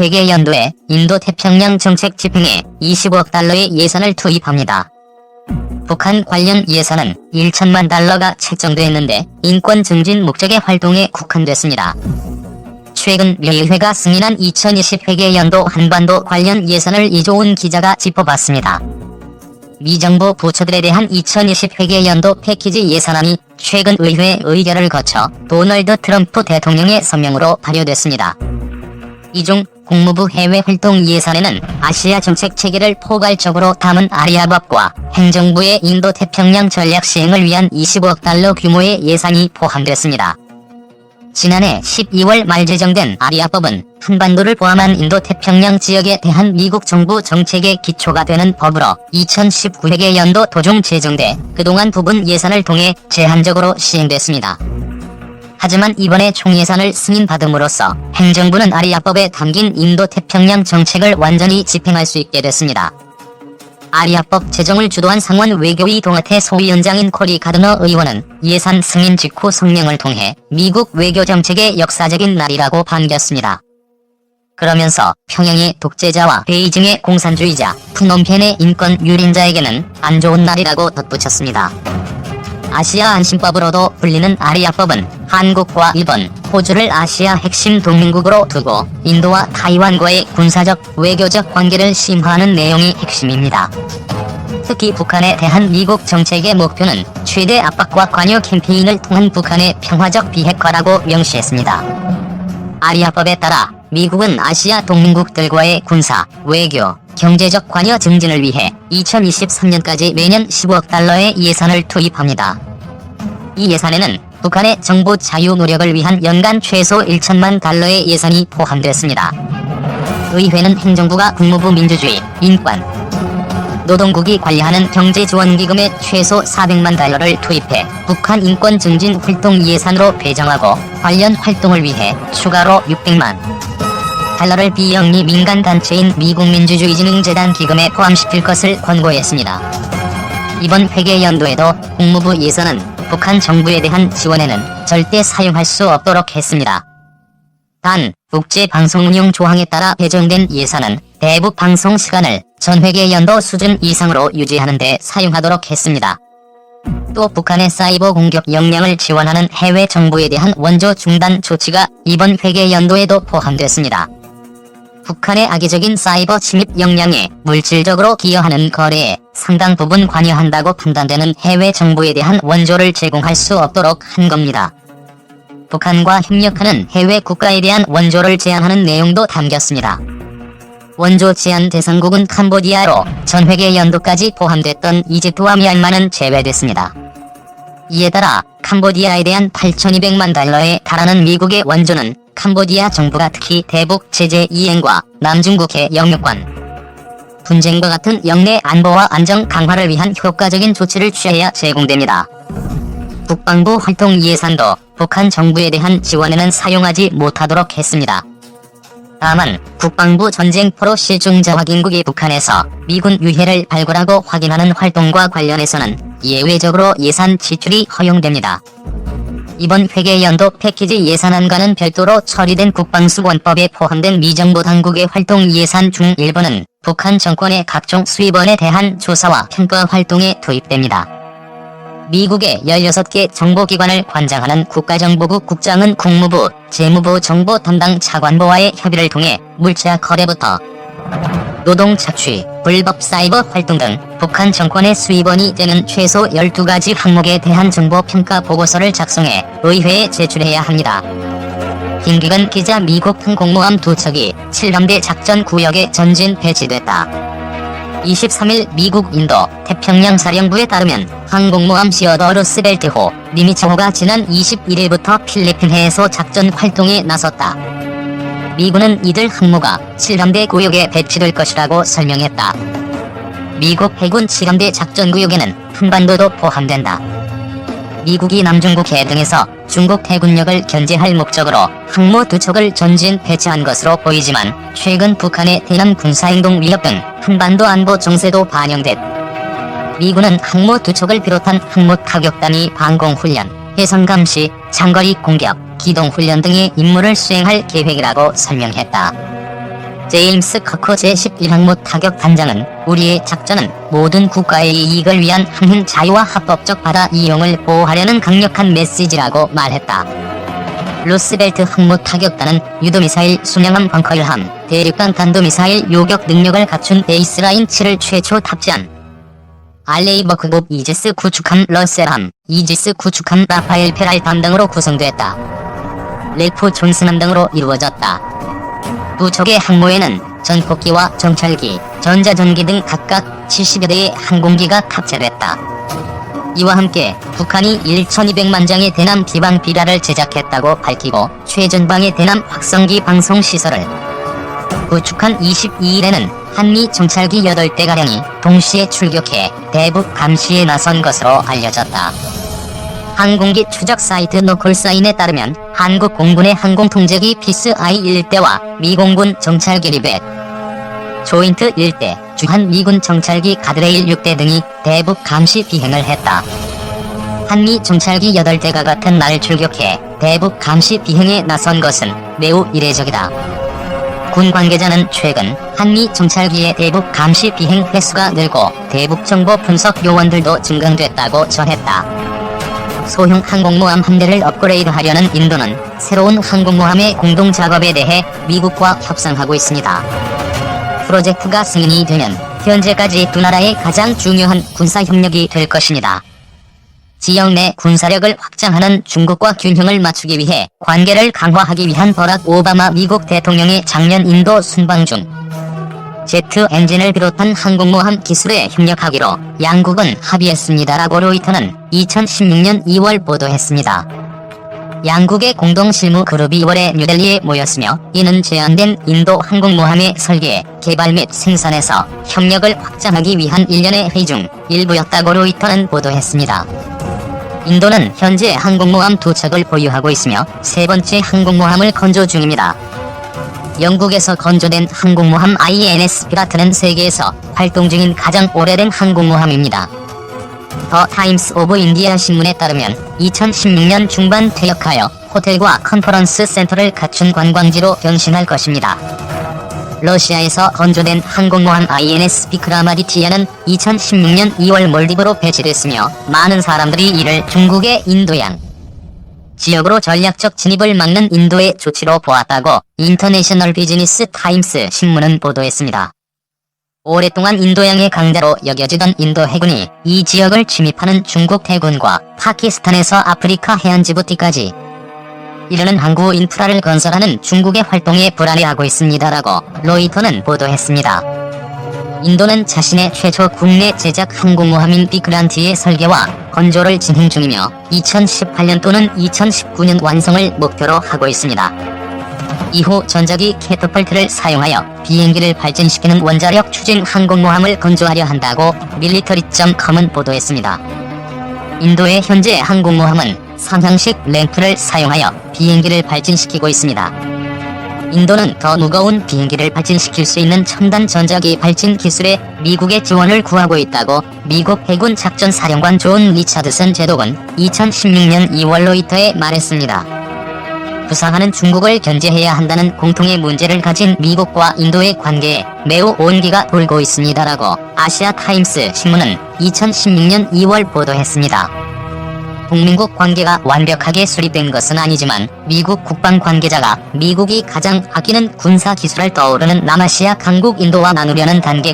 회계 연도에 인도 태평양 정책 집행에 25억 달러의 예산을 투입합니다. 북한 관련 예산은 1천만 달러가 책정됐는데 인권 증진 목적의 활동에 국한됐습니다. 최근 묘의회가 승인한 2020 회계 연도 한반도 관련 예산을 이조은 기자가 짚어봤습니다. 미 정부 부처들에 대한 2020 회계 연도 패키지 예산안이 최근 의회 의결을 거쳐 도널드 트럼프 대통령의 서명으로 발효됐습니다. 이중 국무부 해외활동 예산에는 아시아 정책 체계를 포괄적으로 담은 아리아법과 행정부의 인도 태평양 전략 시행을 위한 25억 달러 규모의 예산이 포함됐습니다. 지난해 12월 말 제정된 아리아법은 한반도를 포함한 인도 태평양 지역에 대한 미국 정부 정책의 기초가 되는 법으로 2019회계 연도 도중 제정돼 그동안 부분 예산을 통해 제한적으로 시행됐습니다. 하지만 이번에 총예산을 승인받음으로써 행정부는 아리아법에 담긴 인도 태평양 정책을 완전히 집행할 수 있게 됐습니다. 아리아법 제정을 주도한 상원 외교위 동아태 소위원장인 코리 가드너 의원은 예산 승인 직후 성명을 통해 미국 외교 정책의 역사적인 날이라고 반겼습니다. 그러면서 평양의 독재자와 베이징의 공산주의자, 푸놈펜의 인권 유린자에게는 안 좋은 날이라고 덧붙였습니다. 아시아 안심법으로도 불리는 아리아법은 한국과 일본, 호주를 아시아 핵심 동맹국으로 두고 인도와 타이완과의 군사적, 외교적 관계를 심화하는 내용이 핵심입니다. 특히 북한에 대한 미국 정책의 목표는 최대 압박과 관여 캠페인을 통한 북한의 평화적 비핵화라고 명시했습니다. 아리아법에 따라 미국은 아시아 동맹국들과의 군사, 외교, 경제적 관여 증진을 위해 2023년까지 매년 15억 달러의 예산을 투입합니다. 이 예산에는 북한의 정부 자유 노력을 위한 연간 최소 1천만 달러의 예산이 포함됐습니다. 의회는 행정부가 국무부 민주주의, 인권, 노동국이 관리하는 경제지원기금에 최소 400만 달러를 투입해 북한 인권 증진 활동 예산으로 배정하고 관련 활동을 위해 추가로 600만 달러를 비영리 민간단체인 미국민주주의진흥재단 기금에 포함시킬 것을 권고했습니다. 이번 회계 연도에도 국무부 예산은 북한 정부에 대한 지원에는 절대 사용할 수 없도록 했습니다. 단, 국제 방송운용 조항에 따라 배정된 예산은 대북 방송 시간을 전 회계 연도 수준 이상으로 유지하는 데 사용하도록 했습니다. 또 북한의 사이버 공격 역량을 지원하는 해외 정부에 대한 원조 중단 조치가 이번 회계 연도에도 포함됐습니다. 북한의 악의적인 사이버 침입 역량에 물질적으로 기여하는 거래에 상당 부분 관여한다고 판단되는 해외 정부에 대한 원조를 제공할 수 없도록 한 겁니다. 북한과 협력하는 해외 국가에 대한 원조를 제한하는 내용도 담겼습니다. 원조 제한 대상국은 캄보디아로 전 회계 연도까지 포함됐던 이집트와 미얀마는 제외됐습니다. 이에 따라 캄보디아에 대한 8,200만 달러에 달하는 미국의 원조는 캄보디아 정부가 특히 대북 제재 이행과 남중국해 영유권 분쟁과 같은 영내 안보와 안정 강화를 위한 효과적인 조치를 취해야 제공됩니다. 국방부 활동 예산도 북한 정부에 대한 지원에는 사용하지 못하도록 했습니다. 다만 국방부 전쟁포로 실종자 확인국이 북한에서 미군 유해를 발굴하고 확인하는 활동과 관련해서는 예외적으로 예산 지출이 허용됩니다. 이번 회계 연도 패키지 예산안과는 별도로 처리된 국방수원법에 포함된 미정부 당국의 활동 예산 중 일부는 북한 정권의 각종 수입원에 대한 조사와 평가 활동에 투입됩니다. 미국의 16개 정보기관을 관장하는 국가정보국 국장은 국무부, 재무부 정보 담당 차관보와의 협의를 통해 물자 거래부터 노동 착취, 불법 사이버 활동 등 북한 정권의 수입원이 되는 최소 12가지 항목에 대한 정보 평가 보고서를 작성해 의회에 제출해야 합니다. 김기근 기자 미국 항공모함 두 척이 7함대 작전 구역에 전진 배치됐다. 23일 미국 인도 태평양 사령부에 따르면 항공모함 시어더 루스벨트호 니미츠호가 지난 21일부터 필리핀 해에서 작전 활동에 나섰다. 미군은 이들 항모가 7함대 구역에 배치될 것이라고 설명했다. 미국 해군 7함대 작전구역에는 한반도도 포함된다. 미국이 남중국 해 등에서 중국 해군력을 견제할 목적으로 항모 두 척을 전진 배치한 것으로 보이지만 최근 북한의 대남 군사행동 위협 등 한반도 안보 정세도 반영됐. 미군은 항모 두 척을 비롯한 항모 타격단이 방공훈련, 해상 감시, 장거리 공격, 기동훈련 등의 임무를 수행할 계획이라고 설명했다. 제임스 커커 제11항모 타격 단장은 우리의 작전은 모든 국가의 이익을 위한 항행 자유와 합법적 바다 이용을 보호하려는 강력한 메시지라고 말했다. 루스벨트 항모 타격단은 유도미사일 순양함 벙커일함, 대륙간 단도미사일 요격 능력을 갖춘 베이스라인 7을 최초 탑재한 알레이버크급 이지스 구축함 러셀함, 이지스 구축함 라파엘 페랄 담당으로 구성됐다. 렉포 존슨함 등으로 이루어졌다. 두 척의 항모에는 전폭기와 정찰기, 전자전기 등 각각 70여 대의 항공기가 탑재됐다. 이와 함께 북한이 1,200만 장의 대남 비방 비라를 제작했다고 밝히고 최전방의 대남 확성기 방송 시설을 구축한 22일에는 한미 정찰기 8대가량이 동시에 출격해 대북 감시에 나선 것으로 알려졌다. 항공기 추적 사이트 노콜사인에 따르면 한국 공군의 항공통제기 피스 I 1대와 미 공군 정찰기 리벳 조인트 1대, 주한 미군 정찰기 가드레일 6대 등이 대북 감시 비행을 했다. 한미 정찰기 8대가 같은 날 출격해 대북 감시 비행에 나선 것은 매우 이례적이다. 군 관계자는 최근 한미 정찰기의 대북 감시 비행 횟수가 늘고 대북 정보 분석 요원들도 증강됐다고 전했다. 소형 항공모함 한 대를 업그레이드하려는 인도는 새로운 항공모함의 공동 작업에 대해 미국과 협상하고 있습니다. 프로젝트가 승인이 되면 현재까지 두 나라의 가장 중요한 군사 협력이 될 것입니다. 지역 내 군사력을 확장하는 중국과 균형을 맞추기 위해 관계를 강화하기 위한 버락 오바마 미국 대통령의 작년 인도 순방 중 제트 엔진을 비롯한 항공모함 기술에 협력하기로 양국은 합의했습니다라고 로이터는 2016년 2월 보도했습니다. 양국의 공동 실무 그룹이 2월에 뉴델리에 모였으며 이는 제한된 인도 항공모함의 설계, 개발 및 생산에서 협력을 확장하기 위한 일련의 회의 중 일부였다고 로이터는 보도했습니다. 인도는 현재 항공모함 두 척을 보유하고 있으며 세 번째 항공모함을 건조 중입니다. 영국에서 건조된 항공모함 INS 피라트는 세계에서 활동 중인 가장 오래된 항공모함입니다. 더 타임스 오브 인디아 신문에 따르면 2016년 중반 퇴역하여 호텔과 컨퍼런스 센터를 갖춘 관광지로 변신할 것입니다. 러시아에서 건조된 항공모함 INS 비크라마리티아는 2016년 2월 몰디브로 배치됐으며 많은 사람들이 이를 중국의 인도양 지역으로 전략적 진입을 막는 인도의 조치로 보았다고 인터내셔널 비즈니스 타임스 신문은 보도했습니다. 오랫동안 인도양의 강자로 여겨지던 인도 해군이 이 지역을 침입하는 중국 해군과 파키스탄에서 아프리카 해안 지부티까지 이르는 항구 인프라를 건설하는 중국의 활동에 불안해하고 있습니다라고 로이터는 보도했습니다. 인도는 자신의 최초 국내 제작 항공모함인 비크란티의 설계와 건조를 진행 중이며 2018년 또는 2019년 완성을 목표로 하고 있습니다. 이후 전자기 캐터펄트를 사용하여 비행기를 발전시키는 원자력 추진 항공모함을 건조하려 한다고 밀리터리.com은 보도했습니다. 인도의 현재 항공모함은 상향식 램프를 사용하여 비행기를 발진시키고 있습니다. 인도는 더 무거운 비행기를 발진시킬 수 있는 첨단 전자기 발진 기술에 미국의 지원을 구하고 있다고 미국 해군 작전 사령관 존 리차드슨 제독은 2016년 2월 로이터에 말했습니다. 부상하는 중국을 견제해야 한다는 공통의 문제를 가진 미국과 인도의 관계에 매우 온기가 돌고 있습니다라고 아시아 타임스 신문은 2016년 2월 보도했습니다. 동맹국 관계가 완벽하게 수립된 것은 아니지만 미국 국방 관계자가 미국이 가장 아끼는 군사 기술을 떠오르는 남아시아 강국 인도와 나누려는 단계